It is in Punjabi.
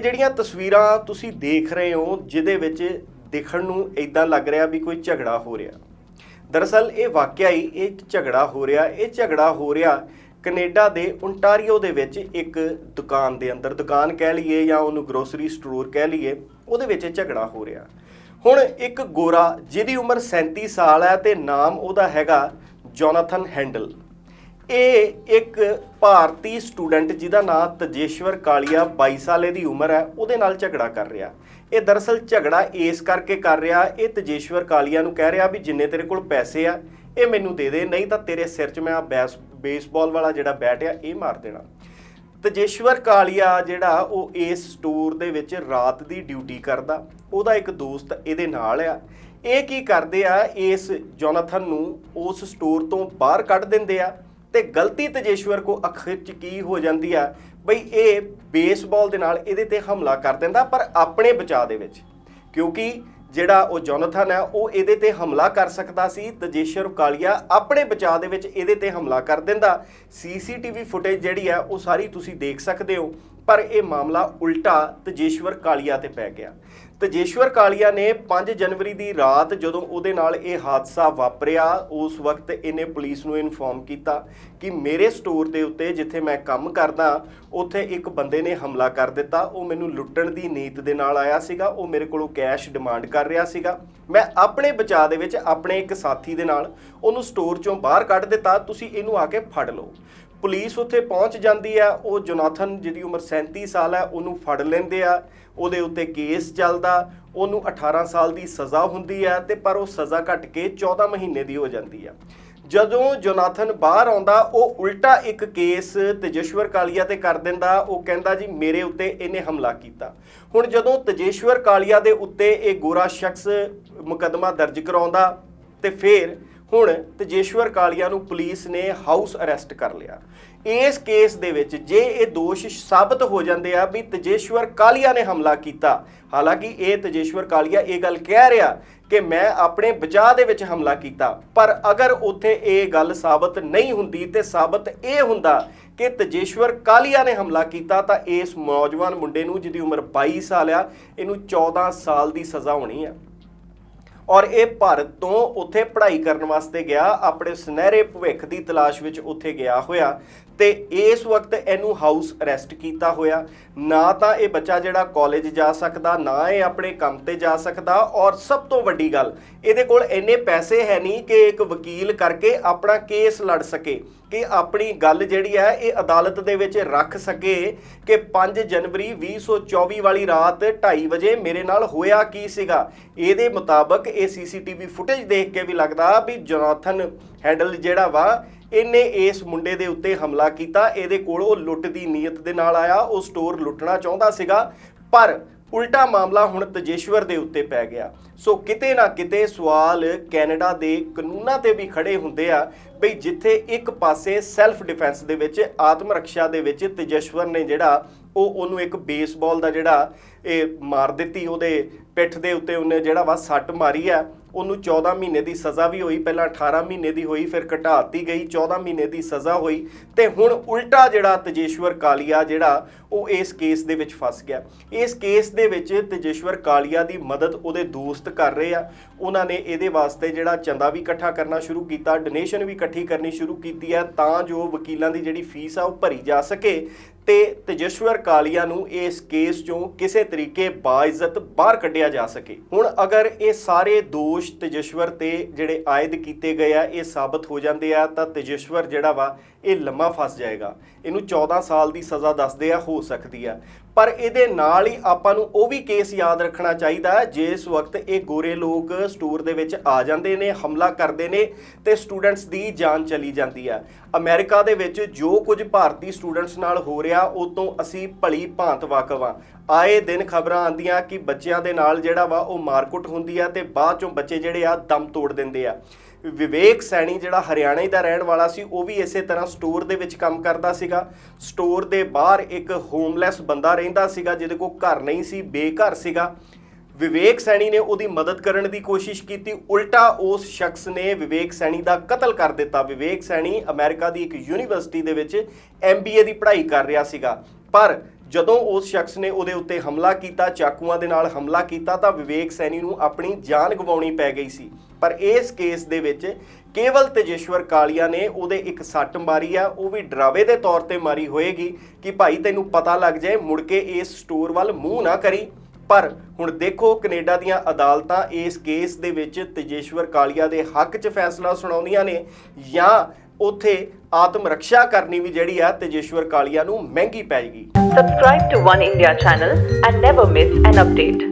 ਇਹ ਜਿਹੜੀਆਂ ਤਸਵੀਰਾਂ ਤੁਸੀਂ ਦੇਖ ਰਹੇ ਹੋ, ਜਿਹਦੇ ਵਿੱਚ ਦੇਖਣ ਨੂੰ ਇਦਾਂ ਲੱਗ ਰਿਹਾ ਵੀ ਕੋਈ ਝਗੜਾ ਹੋ ਰਿਹਾ। ਦਰਅਸਲ ਇਹ ਵਾਕਿਆ ਹੀ ਇਹ ਝਗੜਾ ਹੋ ਰਿਹਾ। ਇਹ ਝਗੜਾ ਹੋ ਰਿਹਾ ਕੈਨੇਡਾ ਦੇ ਓਨਟਾਰੀਓ ਦੇ ਵਿੱਚ ਇੱਕ ਦੁਕਾਨ ਦੇ ਅੰਦਰ। ਦੁਕਾਨ ਕਹਿ ਲਈਏ ਜਾਂ ਉਹਨੂੰ ਗਰੋਸਰੀ ਸਟੋਰ ਕਹਿ ਲਈਏ, ਉਹਦੇ ਵਿੱਚ ਇਹ ਝਗੜਾ ਹੋ ਰਿਹਾ। ਹੁਣ ਇੱਕ ਗੋਰਾ ਜਿਹਦੀ ਉਮਰ 37 ਸਾਲ ਹੈ ਤੇ ਨਾਮ ਉਹਦਾ ਹੈਗਾ ਜੋਨਾਥਨ ਹੈਂਡਲ। ਇਹ ਇੱਕ ਭਾਰਤੀ ਸਟੂਡੈਂਟ ਜਿਹਦਾ ਨਾਮ ਤਜੇਸ਼ਵਰ ਕਾਲੀਆ 22 ਸਾਲੇ ਦੀ ਉਮਰ ਹੈ, ਉਹਦੇ ਨਾਲ ਝਗੜਾ ਕਰ ਰਿਹਾ। ਇਹ ਦਰਅਸਲ ਝਗੜਾ ਇਸ ਕਰਕੇ ਕਰ ਰਿਹਾ, ਇਹ ਤਜੇਸ਼ਵਰ ਕਾਲੀਆ ਨੂੰ ਕਹਿ ਰਿਹਾ ਵੀ ਜਿੰਨੇ ਤੇਰੇ ਕੋਲ ਪੈਸੇ ਆ, ਇਹ ਮੈਨੂੰ ਦੇ ਦੇ, ਨਹੀਂ ਤਾਂ ਤੇਰੇ ਸਿਰ 'ਚ ਮੈਂ ਆ ਬੈਸ, ਬੇਸਬਾਲ ਵਾਲਾ ਜਿਹੜਾ ਬੈਟ ਆ, ਇਹ ਮਾਰ ਦੇਣਾ। ਤਜੇਸ਼ਵਰ ਕਾਲੀਆ ਜਿਹੜਾ, ਉਹ ਇਸ ਸਟੋਰ ਦੇ ਵਿੱਚ ਰਾਤ ਦੀ ਡਿਊਟੀ ਕਰਦਾ, ਉਹਦਾ ਇੱਕ ਦੋਸਤ ਇਹਦੇ ਨਾਲ ਆ। ਇਹ ਕੀ ਕਰਦੇ ਆ, ਇਸ ਜੋਨਾਥਨ ਨੂੰ ਉਸ ਸਟੋਰ ਤੋਂ ਬਾਹਰ ਕੱਢ ਦਿੰਦੇ ਆ। ਤੇ ਗਲਤੀ ਤਜੇਸ਼ਵਰ ਕੋ ਅਖਰ ਚ ਕੀ ਹੋ ਜਾਂਦੀ ਆ? ਬਈ ਇਹ ਬੇਸਬਾਲ ਦੇ ਨਾਲ ਇਹਦੇ ਤੇ ਹਮਲਾ ਕਰ ਦਿੰਦਾ, ਪਰ ਆਪਣੇ ਬਚਾਅ ਦੇ ਵਿੱਚ। ਕਿਉਂਕਿ ਜਿਹੜਾ ਉਹ ਜੋਨਾਥਨ ਹੈ ਉਹ ਇਹਦੇ ਤੇ ਹਮਲਾ ਕਰ ਸਕਦਾ ਸੀ, ਤਜੇਸ਼ਵਰ ਕਾਲੀਆ ਆਪਣੇ ਬਚਾਅ ਦੇ ਵਿੱਚ ਇਹਦੇ ਤੇ ਹਮਲਾ ਕਰ ਦਿੰਦਾ। ਸੀਸੀਟੀਵੀ ਫੁਟੇਜ ਜਿਹੜੀ ਹੈ ਉਹ ਸਾਰੀ ਤੁਸੀਂ ਦੇਖ ਸਕਦੇ ਹੋ। ਪਰ ਇਹ ਮਾਮਲਾ ਉਲਟਾ ਤਜੇਸ਼ਵਰ ਕਾਲੀਆ ਤੇ ਪੈ ਗਿਆ। ਤਜੇਸ਼ਵਰ ਕਾਲੀਆ ਨੇ 5 ਜਨਵਰੀ ਦੀ ਰਾਤ ਜਦੋਂ ਉਹਦੇ ਨਾਲ ਇਹ ਹਾਦਸਾ ਵਾਪਰਿਆ, ਉਸ ਵਕਤ ਇਹਨੇ ਪੁਲਿਸ ਨੂੰ ਇਨਫੋਰਮ ਕੀਤਾ ਕਿ ਮੇਰੇ ਸਟੋਰ ਦੇ ਉੱਤੇ ਜਿੱਥੇ ਮੈਂ ਕੰਮ ਕਰਦਾ, ਉੱਥੇ ਇੱਕ ਬੰਦੇ ਨੇ ਹਮਲਾ ਕਰ ਦਿੱਤਾ। ਉਹ ਮੈਨੂੰ ਲੁੱਟਣ ਦੀ ਨੀਤ ਦੇ ਨਾਲ ਆਇਆ ਸੀਗਾ। ਉਹ ਮੇਰੇ ਕੋਲੋਂ ਕੈਸ਼ ਡਿਮਾਂਡ ਕਰ ਰਿਹਾ ਸੀਗਾ। ਮੈਂ ਆਪਣੇ ਬਚਾਅ ਦੇ ਵਿੱਚ ਆਪਣੇ ਇੱਕ ਸਾਥੀ ਦੇ ਨਾਲ ਉਹਨੂੰ ਸਟੋਰ ਚੋਂ ਬਾਹਰ ਕੱਢ ਦਿੱਤਾ। ਤੁਸੀਂ ਇਹਨੂੰ ਆ ਕੇ ਫੜ ਲਓ। ਪੁਲਿਸ ਉੱਥੇ ਪਹੁੰਚ ਜਾਂਦੀ ਆ, ਉਹ ਜੋਨਾਥਨ ਜਿਹਦੀ ਉਮਰ 37 ਸਾਲ ਹੈ, ਉਹਨੂੰ ਫੜ ਲੈਂਦੇ ਆ, ਉਹਦੇ ਉੱਤੇ ਕੇਸ ਚੱਲਦਾ, ਉਹਨੂੰ 18 ਸਾਲ ਦੀ ਸਜ਼ਾ ਹੁੰਦੀ ਆ ਤੇ ਪਰ ਉਹ ਸਜ਼ਾ ਘਟ ਕੇ 14 ਮਹੀਨੇ ਦੀ ਹੋ ਜਾਂਦੀ ਆ। ਜਦੋਂ ਜੋਨਾਥਨ ਬਾਹਰ ਆਉਂਦਾ, ਉਹ ਉਲਟਾ ਇੱਕ ਕੇਸ ਤੇਜੇਸ਼ਵਰ ਕਾਲੀਆ ਤੇ ਕਰ ਦਿੰਦਾ, ਉਹ ਕਹਿੰਦਾ ਜੀ ਮੇਰੇ ਉੱਤੇ ਇਹਨੇ ਹਮਲਾ ਕੀਤਾ। ਹੁਣ ਜਦੋਂ ਤੇਜੇਸ਼ਵਰ ਕਾਲੀਆ ਦੇ ਉੱਤੇ ਇਹ ਗੋਰਾ ਸ਼ਖਸ ਮੁਕੱਦਮਾ ਦਰਜ ਕਰਾਉਂਦਾ ਤੇ ਫਿਰ ਹੁਣ ਤੇਜੇਸ਼ਵਰ ਕਾਲੀਆ ਨੂੰ ਪੁਲਿਸ ਨੇ ਹਾਊਸ ਅਰੈਸਟ ਕਰ ਲਿਆ। ਇਸ ਕੇਸ ਦੇ ਵਿੱਚ ਜੇ ਇਹ ਦੋਸ਼ ਸਾਬਤ ਹੋ ਜਾਂਦੇ ਆ ਵੀ ਤੇਜੇਸ਼ਵਰ ਕਾਲੀਆ ਨੇ ਹਮਲਾ ਕੀਤਾ, ਹਾਲਾਂਕਿ ਇਹ ਤੇਜੇਸ਼ਵਰ ਕਾਲੀਆ ਇਹ ਗੱਲ ਕਹਿ ਰਿਹਾ ਕਿ ਮੈਂ ਆਪਣੇ ਬਚਾਅ ਦੇ ਵਿੱਚ ਹਮਲਾ ਕੀਤਾ, ਪਰ ਅਗਰ ਉੱਥੇ ਇਹ ਗੱਲ ਸਾਬਤ ਨਹੀਂ ਹੁੰਦੀ ਤੇ ਸਾਬਤ ਇਹ ਹੁੰਦਾ ਕਿ ਤੇਜੇਸ਼ਵਰ ਕਾਲੀਆ ਨੇ ਹਮਲਾ ਕੀਤਾ ਤਾਂ ਇਸ ਨੌਜਵਾਨ ਮੁੰਡੇ ਨੂੰ ਜਿਹਦੀ ਉਮਰ 22 ਸਾਲ ਆ, ਇਹਨੂੰ 14 ਸਾਲ ਦੀ ਸਜ਼ਾ ਹੋਣੀ ਆ। ਔਰ ਇਹ ਭਾਰਤ ਤੋਂ ਉੱਥੇ ਪੜ੍ਹਾਈ ਕਰਨ ਵਾਸਤੇ ਗਿਆ, ਆਪਣੇ ਸੁਨਹਿਰੇ ਭਵਿੱਖ ਦੀ ਤਲਾਸ਼ ਵਿੱਚ ਉੱਥੇ ਗਿਆ ਹੋਇਆ। ਤੇ ਇਸ ਵਕਤ ਇਹਨੂੰ ਹਾਊਸ ਅਰੈਸਟ ਕੀਤਾ ਹੋਇਆ। ਨਾ ਤਾਂ ਇਹ ਬੱਚਾ ਜਿਹੜਾ ਕਾਲਜ ਜਾ ਸਕਦਾ, ਨਾ ਇਹ ਆਪਣੇ ਕੰਮ ਤੇ ਜਾ ਸਕਦਾ। ਔਰ ਸਭ ਤੋਂ ਵੱਡੀ ਗੱਲ, ਇਹਦੇ ਕੋਲ ਇੰਨੇ ਪੈਸੇ ਹੈ ਨਹੀਂ ਕਿ ਇੱਕ ਵਕੀਲ ਕਰਕੇ ਆਪਣਾ ਕੇਸ ਲੜ ਸਕੇ। ਕਿ ਆਪਣੀ ਗੱਲ ਜਿਹੜੀ ਹੈ, ਇਹ ਅਦਾਲਤ ਦੇ ਵਿੱਚ ਰੱਖ ਸਕੇ ਕਿ 5 ਜਨਵਰੀ 2024 ਵਾਲੀ ਰਾਤ 2:30 ਵਜੇ ਮੇਰੇ ਨਾਲ ਹੋਇਆ ਕੀ ਸੀਗਾ। ਇਹਦੇ ਮੁਤਾਬਕ ਇਹ ਸੀਸੀਟੀਵੀ ਫੁਟੇਜ ਦੇਖ ਕੇ ਵੀ ਲੱਗਦਾ ਵੀ ਜੋਨਾਥਨ ਹੈਂਡਲ ਜਿਹੜਾ ਵਾ ਇਹਨੇ ਇਸ ਮੁੰਡੇ ਦੇ ਉੱਤੇ ਹਮਲਾ ਕੀਤਾ। ਇਹਦੇ ਕੋਲ ਉਹ ਲੁੱਟ ਦੀ ਨੀਅਤ ਦੇ ਨਾਲ ਆਇਆ। ਉਹ ਸਟੋਰ ਲੁੱਟਣਾ ਚਾਹੁੰਦਾ ਸੀਗਾ, ਪਰ ਉਲਟਾ ਮਾਮਲਾ ਹੁਣ ਤਜੇਸ਼ਵਰ ਦੇ ਉੱਤੇ ਪੈ ਗਿਆ। ਸੋ ਕਿਤੇ ਨਾ ਕਿਤੇ ਸਵਾਲ ਕੈਨੇਡਾ ਦੇ ਕਾਨੂੰਨਾਂ ਤੇ ਵੀ ਖੜੇ ਹੁੰਦੇ ਆ ਬਈ ਜਿੱਥੇ ਇੱਕ ਪਾਸੇ ਸੈਲਫ ਡਿਫੈਂਸ ਦੇ ਵਿੱਚ, ਆਤਮ ਰੱਖਿਆ ਦੇ ਵਿੱਚ ਤੇਜਸ਼ਵਰ ਨੇ ਜਿਹੜਾ, ਉਹ ਉਹਨੂੰ ਇੱਕ ਬੇਸਬਾਲ ਦਾ ਜਿਹੜਾ, ਇਹ ਮਾਰ ਦਿੱਤੀ, ਉਹਦੇ ਪਿੱਠ ਦੇ ਉੱਤੇ ਉਹਨੇ ਜਿਹੜਾ ਵਾ ਸੱਟ ਮਾਰੀ ਆ। ਉਹਨੂੰ 14 ਮਹੀਨੇ ਦੀ ਸਜ਼ਾ ਵੀ ਹੋਈ, ਪਹਿਲਾਂ 18 ਮਹੀਨੇ ਦੀ ਹੋਈ, ਫਿਰ ਘਟਾਤੀ ਗਈ 14 ਮਹੀਨੇ ਦੀ ਸਜ਼ਾ ਹੋਈ ਤੇ ਹੁਣ ਉਲਟਾ ਜਿਹੜਾ ਤਜੇਸ਼ਵਰ ਕਾਲੀਆ ਜਿਹੜਾ, ਉਹ ਇਸ ਕੇਸ ਦੇ ਵਿੱਚ ਫਸ ਗਿਆ। ਇਸ ਕੇਸ ਦੇ ਵਿੱਚ ਤਜੇਸ਼ਵਰ ਕਾਲੀਆ ਦੀ ਮਦਦ ਉਹਦੇ ਦੋਸਤ ਕਰ ਰਹੇ ਆ। ਉਹਨਾਂ ਨੇ ਇਹਦੇ ਵਾਸਤੇ ਜਿਹੜਾ ਚੰਦਾ ਵੀ ਇਕੱਠਾ ਕਰਨਾ ਸ਼ੁਰੂ ਕੀਤਾ, ਡੋਨੇਸ਼ਨ ਵੀ ਇਕੱਠੀ ਕਰਨੀ ਸ਼ੁਰੂ ਕੀਤੀ ਹੈ ਤਾਂ ਜੋ ਵਕੀਲਾਂ ਦੀ ਜਿਹੜੀ ਫੀਸ ਆ ਉਹ ਭਰੀ ਜਾ ਸਕੇ। ਤੇ ਤੇਜਸ਼ਵਰ ਕਾਲੀਆ ਨੂੰ ਇਸ ਕੇਸ ਚੋਂ ਕਿਸੇ ਤਰੀਕੇ ਬਾਇਜ਼ਤ ਬਾਹਰ ਕੱਢਿਆ ਜਾ ਸਕੇ। ਹੁਣ ਅਗਰ ਇਹ ਸਾਰੇ ਦੋਸ਼ ਤੇਜਸ਼ਵਰ ਤੇ ਜਿਹੜੇ ਆਇਦ ਕੀਤੇ ਗਏ ਆ, ਇਹ ਸਾਬਤ ਹੋ ਜਾਂਦੇ ਆ, ਤਾਂ ਤੇਜਸ਼ਵਰ ਜਿਹੜਾ ਵਾ, ਇਹ ਲੰਮਾ ਫਸ ਜਾਏਗਾ। ਇਹਨੂੰ 14 ਸਾਲ ਦੀ ਸਜ਼ਾ ਦੱਸਦੇ ਆ, ਹੋ ਸਕਦੀ ਆ। ਪਰ ਇਹਦੇ ਨਾਲ ਹੀ ਆਪਾਂ ਨੂੰ ਉਹ ਵੀ ਕੇਸ ਯਾਦ ਰੱਖਣਾ ਚਾਹੀਦਾ ਹੈ ਜਿਸ ਵਕਤ ਇਹ ਗੋਰੇ ਲੋਕ ਸਟੋਰ ਦੇ ਵਿੱਚ ਆ ਜਾਂਦੇ ਨੇ, ਹਮਲਾ ਕਰਦੇ ਨੇ ਤੇ ਸਟੂਡੈਂਟਸ ਦੀ ਜਾਨ ਚਲੀ ਜਾਂਦੀ ਆ। ਅਮਰੀਕਾ ਦੇ ਵਿੱਚ ਜੋ ਕੁਝ ਭਾਰਤੀ ਸਟੂਡੈਂਟਸ ਨਾਲ ਹੋ ਰਿਹਾ ਉਹ ਤੋਂ ਅਸੀਂ ਭਲੀ ਭਾਂਤ ਵਾਕਫ ਆ ਆਏ ਦਿਨ ਖਬਰਾਂ ਆਂਦੀਆਂ ਕਿ ਬੱਚਿਆਂ ਦੇ ਨਾਲ ਜਿਹੜਾ ਵਾ, ਉਹ ਮਾਰਕੁੱਟ ਹੁੰਦੀ ਆ ਤੇ ਬਾਅਦ ਚੋਂ ਬੱਚੇ ਜਿਹੜੇ ਆ, ਦਮ ਤੋੜ ਦਿੰਦੇ ਆ। ਵਿਵੇਕ ਸੈਣੀ ਜਿਹੜਾ ਹਰਿਆਣੇ ਦਾ ਰਹਿਣ ਵਾਲਾ ਸੀ, ਉਹ ਵੀ ਇਸੇ ਤਰ੍ਹਾਂ ਸਟੋਰ ਦੇ ਵਿੱਚ ਕੰਮ ਕਰਦਾ ਸੀਗਾ। ਸਟੋਰ ਦੇ ਬਾਹਰ ਇੱਕ ਹੋਮਲੈਸ ਬੰਦਾ ਰਹਿੰਦਾ ਸੀਗਾ, ਜਿਹਦੇ ਕੋਲ ਘਰ ਨਹੀਂ ਸੀ, ਬੇਘਰ ਸੀਗਾ। ਵਿਵੇਕ ਸੈਣੀ ਨੇ ਉਹਦੀ ਮਦਦ ਕਰਨ ਦੀ ਕੋਸ਼ਿਸ਼ ਕੀਤੀ। ਉਲਟਾ ਉਸ ਸ਼ਖਸ ਨੇ ਵਿਵੇਕ ਸੈਣੀ ਦਾ ਕਤਲ ਕਰ ਦਿੱਤਾ। ਵਿਵੇਕ ਸੈਣੀ ਅਮਰੀਕਾ ਦੀ ਇੱਕ ਯੂਨੀਵਰਸਿਟੀ ਦੇ ਵਿੱਚ ਐਮਬੀਏ ਦੀ ਪੜ੍ਹਾਈ ਕਰ ਰਿਹਾ ਸੀਗਾ। ਪਰ ਜਦੋਂ ਉਸ ਸ਼ਖਸ ਨੇ ਉਹਦੇ ਉੱਤੇ ਹਮਲਾ ਕੀਤਾ, ਚਾਕੂਆਂ ਦੇ ਨਾਲ ਹਮਲਾ ਕੀਤਾ, ਤਾਂ ਵਿਵੇਕ ਸੈਣੀ ਨੂੰ ਆਪਣੀ ਜਾਨ ਗਵਾਉਣੀ ਪੈ ਗਈ ਸੀ। ਪਰ ਇਸ ਕੇਸ ਦੇ ਵਿੱਚ ਕੇਵਲ ਤੇਜੇਸ਼ਵਰ ਕਾਲੀਆ ਨੇ ਉਹਦੇ ਇੱਕ ਸੱਟ ਮਾਰੀ ਆ। ਉਹ ਵੀ ਡਰਾਵੇ ਦੇ ਤੌਰ ਤੇ ਮਾਰੀ ਹੋਏਗੀ ਕਿ ਭਾਈ ਤੈਨੂੰ ਪਤਾ ਲੱਗ ਜਾਏ, ਮੁੜ ਕੇ ਇਸ ਸਟੋਰ ਵੱਲ ਮੂੰਹ ਨਾ ਕਰੀ। ਪਰ ਹੁਣ ਦੇਖੋ ਕੈਨੇਡਾ ਦੀਆਂ ਅਦਾਲਤਾਂ ਇਸ ਕੇਸ ਦੇ ਵਿੱਚ ਤੇਜੇਸ਼ਵਰ ਕਾਲੀਆ ਦੇ ਹੱਕ 'ਚ ਫੈਸਲਾ ਸੁਣਾਉਂਦੀਆਂ ਨੇ ਜਾਂ ਉੱਥੇ ਆਤਮ ਰੱਖਿਆ ਕਰਨੀ ਵੀ ਜਿਹੜੀ ਆ ਤੇਜੇਸ਼ਵਰ ਕਾਲੀਆ ਨੂੰ ਮਹਿੰਗੀ ਪੈ ਜਾਏਗੀ Subscribe to One India channel and never miss an update.